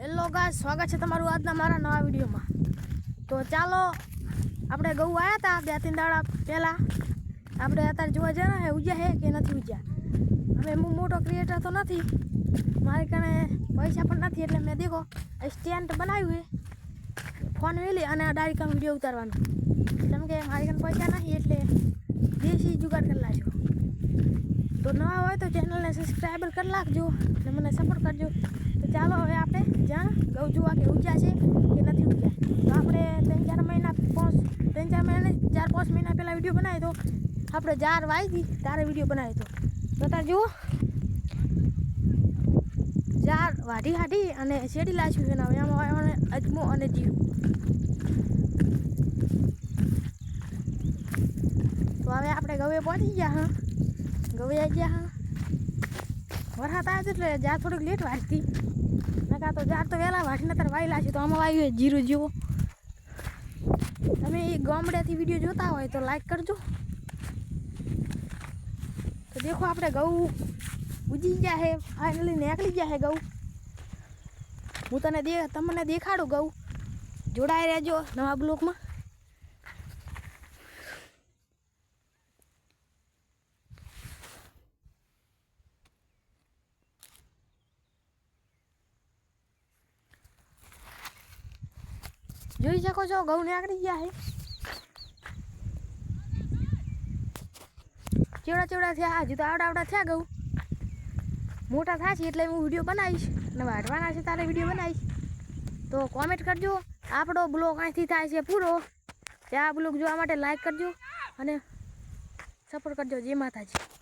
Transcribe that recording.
Hello ગાય સ્વાગત છે તમારું આજના મારા નવા વિડીયોમાં. તો ચાલો, આપણે ગૌ આવ્યા હતા બે ત્રણ દાડા પહેલાં. આપણે અત્યારે જોવા જણા ને ઉજ્યા હે કે નથી ઉજ્યા? હવે હું મોટો ક્રિએટર તો નથી. મારી કને પૈસા પણ નથી, એટલે મેં દેખો સ્ટેન્ડ બનાવ્યું છે ફોન વેલી અને ડાયરેક્ટ વીડિયો ઉતારવાનો. કેમ કે મારી કને પૈસા નથી, એટલે દેશી જુગાડ કરી લાજો તો નવા હોય તો ચેનલને સબસ્ક્રાઈબર કરી નાખજો અને મને સપોર્ટ કરજો. ચાલો હવે આપણે જ્યાં ગૌ જોવા કે ઊંચા છે કે નથી ઊંચા. તો આપણે ત્રણ ચાર મહિના પાંચ, ત્રણ ચાર મહિના ચાર પાંચ મહિના પહેલાં વીડિયો બનાવ્યો તો આપણે જાર વાવી તારે વીડિયો બનાવ્યો હતો તો તાર જુઓ. જાર વાઢી હાઢી અને શેડી લાવ્યું છે ને હવે આમાં વાવવાને અજમો અને જીવ તો હવે આપણે ગવે પહોંચી ગયા, હા. ગવે આવી ગયા, હા. વરસાદ આવ્યો એટલે જ્યાં થોડીક લેટ વાંચતી નકા તો જાર તો વહેલા વાંચીને તાર વાયલા છે. તો આમાં વાવ્યું જીરું જીવો. તમે એ ગામડેથી વીડિયો જોતા હોય તો લાઈક કરજો. તો દેખો આપણે ઘઉં ઉજી ગયા હે ફાઇનલી નીકળી ગયા હે ઘઉં. હું તને દે, તમને દેખાડું ઘઉં. જોડાઈ રહેજો નવા બ્લોકમાં જોઈ શકો છો, ઘઉં નીકળી ગયા છે. ચેવડા ચેવડા થયા, હજુ તો આવડા આવડા થયા ઘઉં. મોટા થશે એટલે હું વીડિયો બનાવીશ અને વાઢવાના છે તારે વીડિયો બનાવીશ. તો કોમેન્ટ કરજો, આપણો બ્લોગ અહીંથી થાય છે પૂરો. ત્યાં બ્લોગ જોવા માટે લાઈક કરજો અને સપોર્ટ કરજો જે માતાજી.